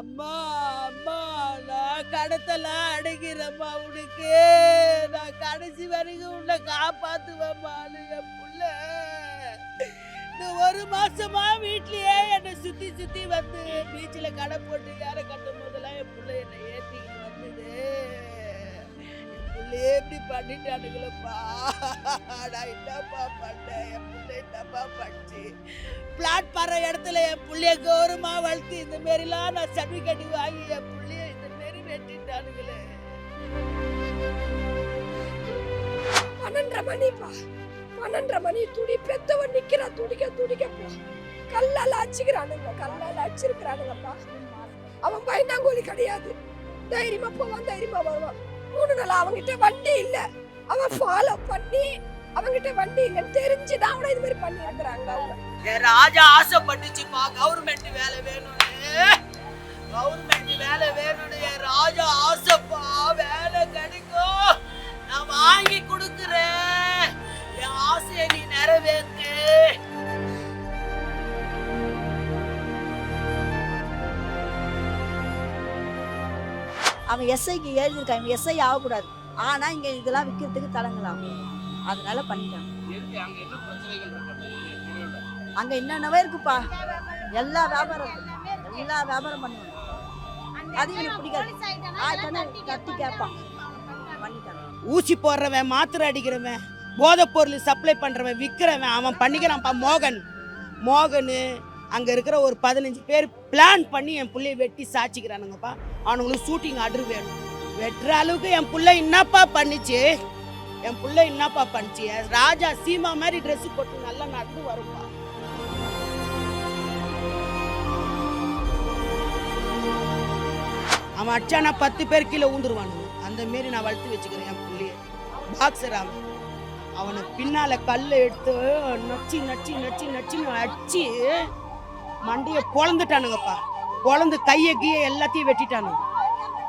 அம்மா அம்மா நான் கடத்தல அடைக்கிறேம்மா உனக்கு. நான் கடைசி வரைக்கும் உன்னை காப்பாத்துவேம்மா என் புள்ள. இந்த ஒரு மாசமா வீட்லயே என்னை சுத்தி சுத்தி வந்து பீச்சில் கடை போட்டு யாரை கட்டும் போதெல்லாம் என் புள்ள என்னை ஏற்றிக்கிட்டு வந்தது. என் புள்ளையே இப்படி பண்ணிட்டானுங்களப்பா. நான் என்னப்பா பண்ணேன் என்னப்பா பிளாட் பற இடத்துல என் பிள்ளைய கௌரவமா வளர்த்து இந்த மாரிலாம் நான் சர்டிஃபிகேட் வாங்கி என் புள்ளைய இந்த மாரி வெட்டிட்டானுங்களே. பன்னெண்டரை மணிப்பா. பன்னெண்டரை மணி துடி பெத்தவன் நிக்கிறா துடிக்க துடிக்க போ. கல்லால அடிச்சுக்கிறானுங்க கல்லால அடிச்சிருக்கிறானுங்கப்பா. அவன் பயந்தாங்கோலி கிடையாது. தைரியமா போவான் தைரியமா வருவான் மூணு நாள் அவங்கிட்ட வண்டி இல்ல. அவன் ஃபாலோ பண்ணி அவன்கிட்ட வண்டி இல்லைன்னு தெரிஞ்சுதான் அவனை இது மாதிரி பண்ணி இருக்கிறாங்க அவங்க. என் ராஜா ஆசைப்பட்டுச்சுப்பா கவர்மெண்ட் வேலை வேணும்னு. கவர்மெண்ட் வேலை வேணும்னு என் ராஜா ஆசைப்பா வேலை கிடைக்கும். நான் வாங்கி கொடுக்குறேன். என் ஆசையை நீ நிறைவேற்று அவன் எஸ்ஐக்கு எழுதியிருக்கான். எஸ்ஐ ஆகக்கூடாது. ஆனா இங்க இதெல்லாம் விற்கிறதுக்கு தடங்கலாம். அதனால பண்ணிட்டான் எதுக்கு? அங்க என்னென்னவே இருக்குப்பா. எல்லா வியாபாரம் எல்லா வியாபாரம் பண்ணுவாங்க. அது எனக்கு பிடிக்காது. கத்தி கேட்பான் பண்ணிட்டான் ஊசி போடுறவன் மாத்திரை அடிக்கிறவன் போதைப் பொருள் சப்ளை பண்றவன் விற்கிறவன் அவன் பண்ணிக்கிறான்ப்பா மோகன். மோகனு அங்க இருக்கிற ஒரு பதினஞ்சு பேர் பிளான் பண்ணி என் புள்ளைய வெட்டி சாச்சிக்கிறானுங்கப்பா. அவனுங்களுக்கு ஷூட்டிங் ஆர்டர் வேணும். வெட்டுற அளவுக்கு என் புள்ள என்னப்பா பண்ணிச்சு? என் பிள்ளை என்னப்பா பண்ணிச்சு ராஜா சீமா மாதிரி ட்ரெஸ் போட்டு நல்லா நடந்து வரும்பா. அவன் அடிச்சானா பத்து பேர் கீழே ஊந்துருவானு அந்த மாரி நான் வளர்த்து வச்சுக்கிறேன் என் பிள்ளைய. பாக்ஸர் அவன். அவனை பின்னால கல்லை எடுத்து நச்சு நச்சு நச்சு நச்சுன்னு அடிச்சு மண்டையை பொழந்துட்டானுங்கப்பா. பொழந்து கையை கீழே எல்லாத்தையும் வெட்டிட்டானுங்க.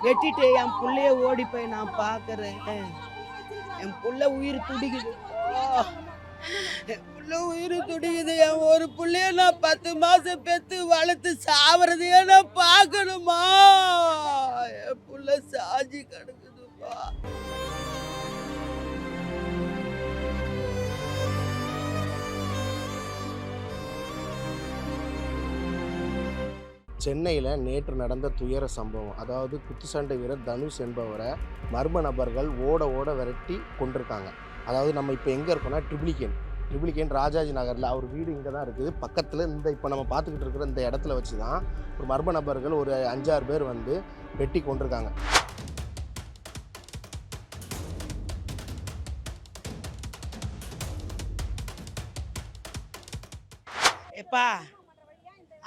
வெட்டிட்டு என் பிள்ளைய ஓடி போய் நான் பார்க்குறேன். என் புள்ள உயிர் துடிக்குது. என் புள்ள உயிர் துடிக்குது. என் ஒரு பிள்ளைய நான் பத்து மாசம் பெத்து வளர்த்து சாவறதையே நான் பார்க்கணுமா? என் புள்ள சாஞ்சி கிடக்குதுப்பா. சென்னையில் நேற்று நடந்த துயர சம்பவம். அதாவது குத்துச்சண்டை வீரர் தனுஷ் என்பவரை மர்ம நபர்கள் ஓட ஓட விரட்டி கொண்டிருக்காங்க அதாவது நம்ம இப்போ எங்கே இருக்கோம்னா ட்ரிபிளிகேன் ட்ரிபிளிகேன் ராஜாஜி நகரில் அவர் வீடு இங்கே தான் இருக்குது. பக்கத்தில் இந்த இப்போ நம்ம பார்த்துக்கிட்டு இருக்கிற இந்த இடத்துல வச்சு தான் ஒரு மர்ம நபர்கள் ஒரு அஞ்சாறு பேர் வந்து வெட்டி கொண்டிருக்காங்க எப்பா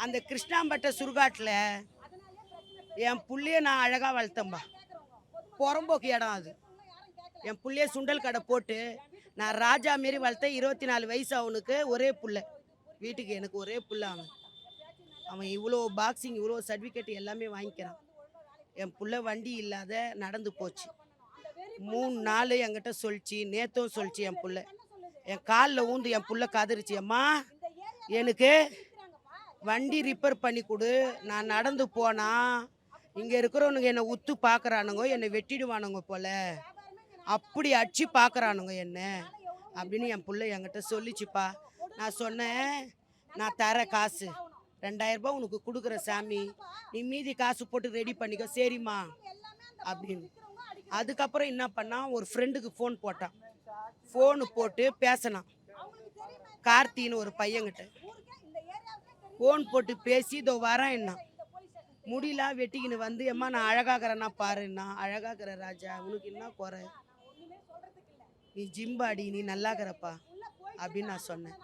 அந்த கிருஷ்ணாம்பட்டை சுடுகாட்டில் என் புள்ளைய நான் அழகாக வளர்த்தேன்பா. புறம்போக்கு இடம் அது. என் புள்ளைய சுண்டல் கடை போட்டு நான் ராஜா மாரி வளர்த்தேன். இருபத்தி நாலு வயசு அவனுக்கு ஒரே புள்ள. வீட்டுக்கு எனக்கு ஒரே புள்ள அவன். அவன் இவ்வளோ பாக்ஸிங் இவ்வளோ சர்டிஃபிகேட் எல்லாமே வாங்கிக்கிறான். என் புள்ள வண்டி இல்லாத நடந்து போச்சு. மூணு நாள் என்கிட்ட சொல்லிச்சு நேற்றும் சொல்லிச்சு என் புள்ள. என் காலில் ஊந்து என் புள்ள கதறிச்சு அம்மா எனக்கு வண்டி ரிப்பேர் பண்ணி கொடு. நான் நடந்து போனா இங்கே இருக்கிறவனுங்க என்னை உத்து பார்க்குறானுங்க என்னை வெட்டிடுவானுங்க போல. அப்படி அடிச்சு பார்க்குறானுங்க என்ன? அப்படின்னு என் பிள்ளை என்கிட்ட சொல்லிச்சுப்பா. நான் சொன்னேன் நான் தர காசு. ரெண்டாயிரரூபா உனக்கு கொடுக்குற சாமி. நீ மீதி காசு போட்டு ரெடி பண்ணிக்கோ. சரிம்மா. அப்படின்னு. அதுக்கப்புறம் என்ன பண்ணான் ஒரு ஃப்ரெண்டுக்கு ஃபோன் போட்டான். ஃபோனு போட்டு பேசினான். கார்த்தின்னு ஒரு பையன்கிட்ட. ஃபோன் போட்டு பேசி இதோ வரேன் என்ன முடியல வெட்டிக்கின்னு வந்து எம்மா நான் அழகாகிறேன்னா பாருன்னா அழகாகிற ராஜா உனக்கு என்ன குறை? நீ ஜிம்பாடி நீ நல்லாகிறப்பா அப்படின்னு நான் சொன்னேன்.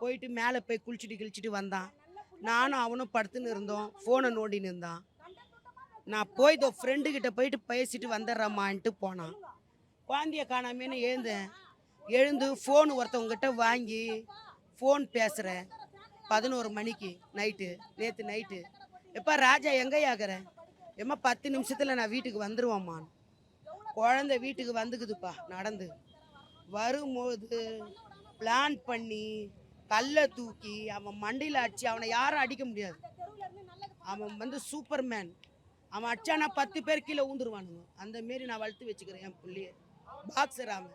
போயிட்டு மேலே போய் குளிச்சுட்டு கிழிச்சிட்டு வந்தான். நானும் அவனும் படுத்துன்னு இருந்தோம். ஃபோனை நோண்டின்னு இருந்தான். நான் போய் இதோ ஃப்ரெண்டுக்கிட்ட போயிட்டு பேசிட்டு வந்துடுறம்மான்ட்டு போனான். குழந்தைய காணாமேன்னு எழுந்தேன். எழுந்து ஃபோன் ஒருத்தவங்ககிட்ட வாங்கி ஃபோன் பேசுகிறேன் பதினோரு மணிக்கு நைட்டு நேற்று நைட்டு. எப்பா ராஜா எங்கேயாகிற? எம்மா பத்து நிமிஷத்தில் நான் வீட்டுக்கு வந்துடுவோம்மான் குழந்தை வீட்டுக்கு வந்துக்குதுப்பா நடந்து. வரும்போது பிளான் பண்ணி கல்லை தூக்கி அவன் மண்டையில் அடிச்சு அவனை யாரும் அடிக்க முடியாது. அவன் வந்து சூப்பர்மேன் அவன் அடிச்சானா பத்து பேர் கீழே ஊந்துருவானுங்க அந்த மாரி நான் வளர்த்து வச்சுக்கிறேன் என் பிள்ளைய. பாக்ஸர் அவன்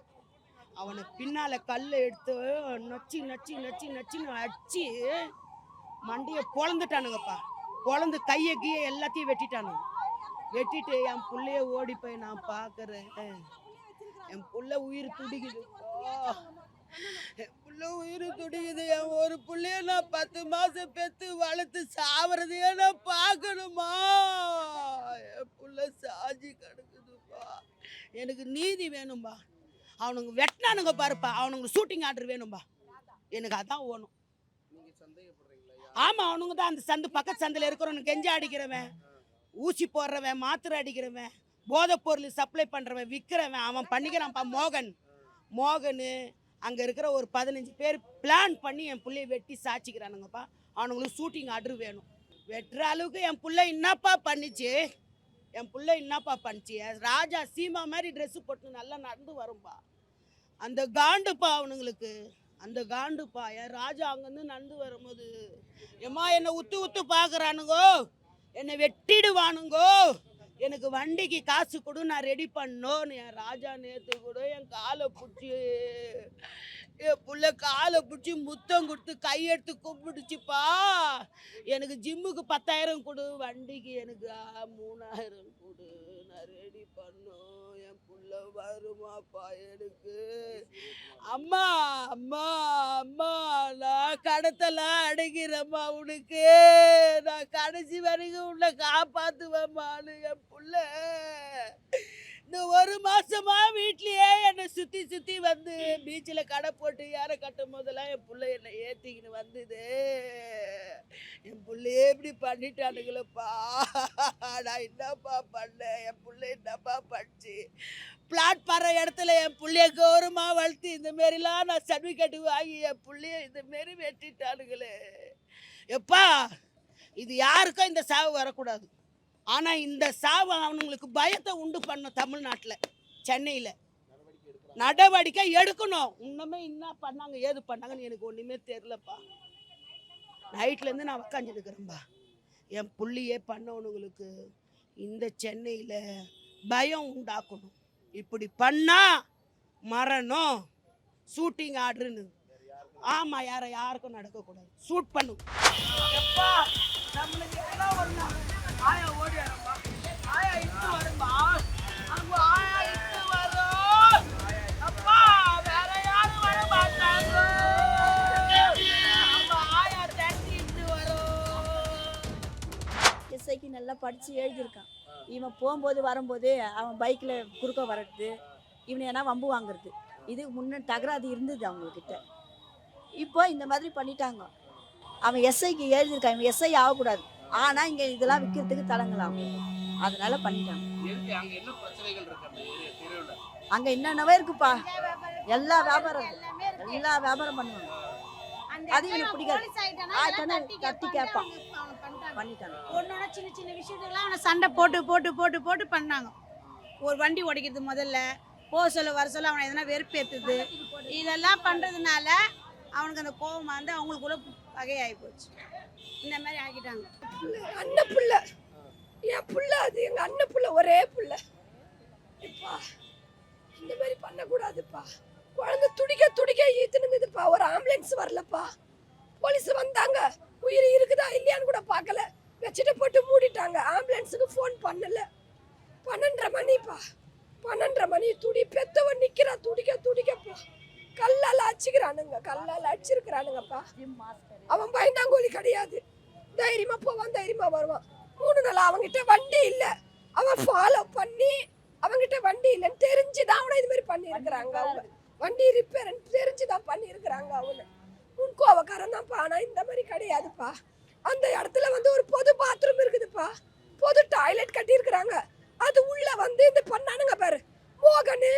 அவனை பின்னால் கல்லை எடுத்து நச்சு நச்சு நச்சு நச்சுன்னு அடிச்சு மண்டையை பொழந்துட்டானுங்கப்பா. பொழந்து கையை கீயை எல்லாத்தையும் வெட்டிட்டானுங்க. வெட்டிட்டு என் பிள்ளைய ஓடி போய் நான் பார்க்குறேன். என் பிள்ளை உயிர் துடிக்குது. என் பிள்ளை உயிர் துடிக்குது. என் ஒரு பிள்ளைய நான் பத்து மாசம் பெத்து வளர்த்து சாவறதையே நான் பார்க்கணுமா? என் புள்ள சாஜி கிடக்குதுப்பா. எனக்கு நீதி வேணும்பா. அவனுங்க வெட்டினானுங்க பாருப்பா. அவனுங்க ஷூட்டிங் ஆர்டர் வேணும்பா. எனக்கு அதான் ஓணும். ஆமாம் அவனுங்க தான் அந்த சந்து பக்கத்து சந்தில் இருக்கிறவனு கெஞ்சா அடிக்கிறவன். ஊசி போடுறவன் மாத்திரை அடிக்கிறவன் போதைப் பொருள் சப்ளை பண்ணுறவன் விற்கிறவன் அவன் பண்ணிக்கிறான்ப்பா மோகன். மோகனு அங்கே இருக்கிற ஒரு பதினஞ்சு பேர் பிளான் பண்ணி என் பிள்ளைய வெட்டி சாச்சிக்கிறானுங்கப்பா. அவனுங்களுக்கு ஷூட்டிங் ஆர்டர் வேணும். வெட்டுற அளவுக்கு என் பிள்ளை என்னப்பா பண்ணிச்சு? என் பிள்ளை என்னப்பா பண்ணிச்சு? ராஜா சீமா மாதிரி ட்ரெஸ்ஸு போட்டு நல்லா நடந்து வரும்பா. அந்த காண்டுப்பா அவனுங்களுக்கு. அந்த காண்டுப்பா என் ராஜா அங்கேருந்து நடந்து வரும்போது ஏம்மா என்னை உத்து உத்து பார்க்குறானுங்கோ? என்னை வெட்டிடுவானுங்கோ? எனக்கு வண்டிக்கு காசு கொடு நான் ரெடி பண்ணோன்னு என் ராஜா நேற்று கூட என் காலை பிடிச்சி என் புள்ள காலை பிடிச்சி முத்தம் கொடுத்து கையெடுத்து கும்பிடுச்சுப்பா. எனக்கு ஜிம்முக்கு பத்தாயிரம் கொடு வண்டிக்கு எனக்கு மூணாயிரம் கொடு நான் ரெடி பண்ணும். புள்ள வருமாப்பா எனக்கு? அம்மா அம்மா அம்மா நான் கடத்தெல்லாம் அடைக்கிறேம்மா உனக்கு. நான் கடைசி வரைக்கும் உன்னை காப்பாத்துவேம்மான்னு என் புள்ள. இந்த ஒரு மாசமா வீட்லயே என்னை சுத்தி சுத்தி வந்து பீச்சில் கடை போட்டு யாரை கட்டும் போதெல்லாம் என் பிள்ளை என்னை ஏத்திக்கின்னு வந்தது. என் பிள்ளையே இப்படி பண்ணிட்டானுங்களப்பா. நான் என்னப்பா பண்ணேன்? என் பிள்ளை என்னப்பா பண்ணிச்சு? பிளாட் பற இடத்துல என் பிள்ளைய கௌரவமாக வளர்த்து இந்த மாரிலாம் நான் சர்டிஃபிகேட் வாங்கி என் பிள்ளைய இந்த மாரி வெட்டிட்டானுங்களே. எப்பா இது யாருக்கும் இந்த சாவு வரக்கூடாது. ஆனால் இந்த சாவு அவனுங்களுக்கு பயத்தை உண்டு பண்ணும் தமிழ்நாட்டில் சென்னையில். நடவடிக்கை எடுக்கணும். இன்னுமே என்ன பண்ணாங்க ஏது பண்ணாங்கன்னு எனக்கு ஒன்றுமே தெரிலப்பா நைட்லேருந்து நான் உக்காந்துருக்கிறேன்பா என் புள்ளியே பண்ணவனுங்களுக்கு இந்த சென்னையில் பயம் உண்டாக்கணும். இப்படி பண்ணால் மரணம். ஷூட்டிங் ஆர்டர்னு ஆமாம் யாரை யாருக்கும் நடக்கக்கூடாது. ஷூட் பண்ணு எப்பா நம்மளுக்கு எல்லாம் ஒரு வரும். எஸ்ஐக்கு நல்லா படித்து எழுதியிருக்கான். இவன் போகும்போது வரும்போது அவன் பைக்கில் குறுக்க வர்றது இவனை ஏன்னா வம்பு வாங்குறது. இது முன்ன தகராது இருந்தது அவங்கக்கிட்ட இப்போ இந்த மாதிரி பண்ணிட்டாங்க. அவன் எஸ்ஐக்கு எழுதியிருக்கான். இவன் எஸ்ஐ ஆகக்கூடாது. ஆனால் இங்கே இதெல்லாம் விற்கிறதுக்கு தடங்கலாம் அதனால பண்ணிட்டாங்க. அங்க என்ன பிரச்சனைகள் இருக்கு அந்த ஏரியா தெருவுல? அங்கே என்னென்னவே இருக்குப்பா. எல்லா வியாபாரம் இருக்கு. எல்லா வியாபாரம் பண்ணுவாங்க. அது எனக்கு பிடிக்காது. ஆயிட்டானா தட்டி கேட்பான். பண்ணிட்டாங்க. ஒன்னொன்னு சின்ன சின்ன விஷயத்துக்குலாம் அவனை சண்டை போட்டு போட்டு போட்டு போட்டு பண்ணாங்க. ஒரு வண்டி உடைக்கிறது முதல்ல. போக சொல்ல வர சொல்ல அவனை எதனா வெறுப்பேற்றுது இதெல்லாம் பண்ணுறதுனால அவனுக்கு அந்த கோபம் வந்து அவங்களுக்குள்ள பகையாகி போச்சு. இந்த மாதிரி ஆக்கிட்டாங்க. அண்ணன் பிள்ளை. என் பிள்ளை அது எங்க அண்ணன் பிள்ளை ஒரே பிள்ளை. இப்பா இந்த மாதிரி பண்ணக்கூடாதுப்பா. குழந்தை துடிக்க துடிக்க ஈத்துனுங்குதுப்பா ஒரு ஆம்புலன்ஸ் வரலப்பா. போலீஸ் வந்தாங்க. உயிர் இருக்குதா இல்லையான்னு கூட பார்க்கல. வச்சுட்டு போட்டு மூடிட்டாங்க. ஆம்புலன்ஸுக்கு ஃபோன் பண்ணல. பன்னெண்டரை மணிப்பா. பன்னெண்டரை மணி துடி பெத்தவன் நிற்கிறா துடிக்க துடிக்கப்பா கல்லால் அடிச்சுக்கிறானுங்க கல்லால் அடிச்சிருக்கிறானுங்கப்பா. அவன் பயந்தாங்கோலி கிடையாது. தைரியமா போவான் தைரியமா வருவான். மூணு நாள் அவன்கிட்ட வண்டி இல்ல. அவன் ஃபாலோ பண்ணி அவன்கிட்ட வண்டி இல்லைன்னு தெரிஞ்சுதான் அவனை இது மாதிரி பண்ணியிருக்கிறாங்க அவங்க வண்டி ரிப்பேர் தெரிஞ்சுதான் பண்ணியிருக்கிறாங்க அவனை. உன் கோவக்காரன் தான்ப்பா. ஆனா இந்த மாதிரி கிடையாதுப்பா. அந்த இடத்துல வந்து ஒரு பொது பாத்ரூம் இருக்குதுப்பா. பொது டாய்லெட் கட்டியிருக்கிறாங்க. அது உள்ள வந்து இந்த பண்ணானுங்க பாரு. மோகனு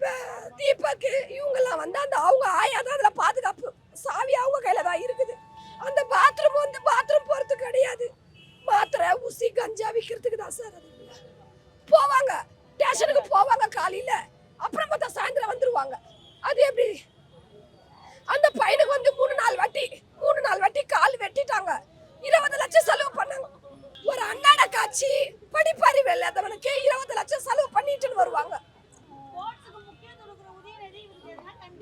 இப்போ தீபக்கு இவங்கெல்லாம் வந்து அந்த அவங்க ஆயா தான் அதில் பாதுகாப்பு. சாவி அவங்க கையில் தான் இருக்குது. அந்த பாத்ரூம் வந்து பாத்ரூம் போகிறது கிடையாது. மாத்திரை ஊசி கஞ்சா விற்கிறதுக்கு தான் சார் அது. போவாங்க. ஸ்டேஷனுக்கு போவாங்க காலையில். அப்புறம் பார்த்தா சாயந்தரம் வந்துருவாங்க. அது எப்படி? அந்த பையனுக்கு வந்து மூணு நாள் வட்டி மூணு நாள் வட்டி கால் வெட்டிட்டாங்க. இருபது லட்சம் செலவு பண்ணாங்க. ஒரு அண்ணான காட்சி படிப்பறிவு இல்லாதவனுக்கு இருபது லட்சம் செலவு பண்ணிட்டுன்னு வருவாங்க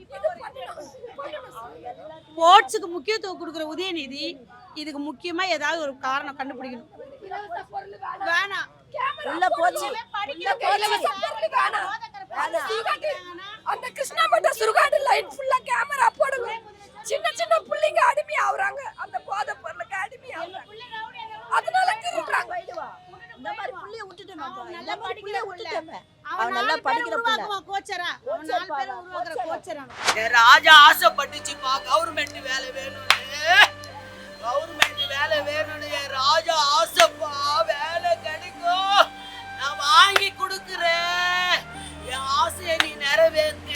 இது பண்ணணும். பண்ணணும் சார். ஸ்போர்ட்ஸுக்கு முக்கியத்துவம் கொடுக்குற உதயநிதி இதுக்கு முக்கியமா ஏதாவது ஒரு காரணம் கண்டுபிடிக்கணும். வேணாம். உள்ள போச்சு. அந்த கிருஷ்ணாபட்ட சுடுகாடு லைன் ஃபுல்லா கேமரா போடுங்க சின்ன சின்ன புள்ளைங்க அடிமை ஆகுறாங்க. அந்த போதை பொருளுக்கு அடிமை ஆகுறாங்க. அதனால திருடுறாங்க. இந்த மாதிரி புள்ளைய விட்டுட்டோமே. அவன் நல்லா படிக்கிற புள்ள. கோச்சரா? அவன் நாலு பேரை உருவாக்குற கோச்சரா. என் ராஜா ஆசைப்பட்டுச்சுப்பா கவர்மெண்ட் வேலை வேணும்னு. கவர்மெண்ட் வேலை வேணும்னு ராஜா ஆசைப்பா வேலை கிடைக்கும். நான் வாங்கி கொடுக்குறேன். என் ஆசையை நீ நிறைவேற்று.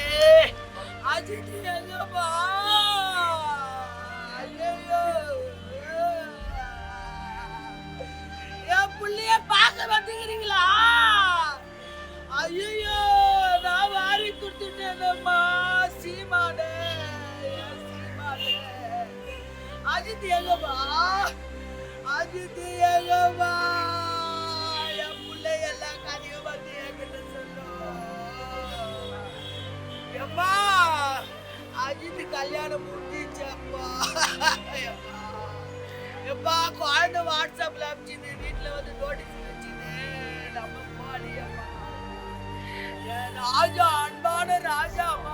அஜித் கல்யாணம் முடிஞ்சிச்சப்பா எம்மா எப்பா குழந்தை வாட்ஸ்அப்ல அனுப்பிச்சிது வீட்டில் வந்து நோட்டீஸ் வச்சுது நம்ம பாலியம்மா ராஜா அன்பான ராஜாமா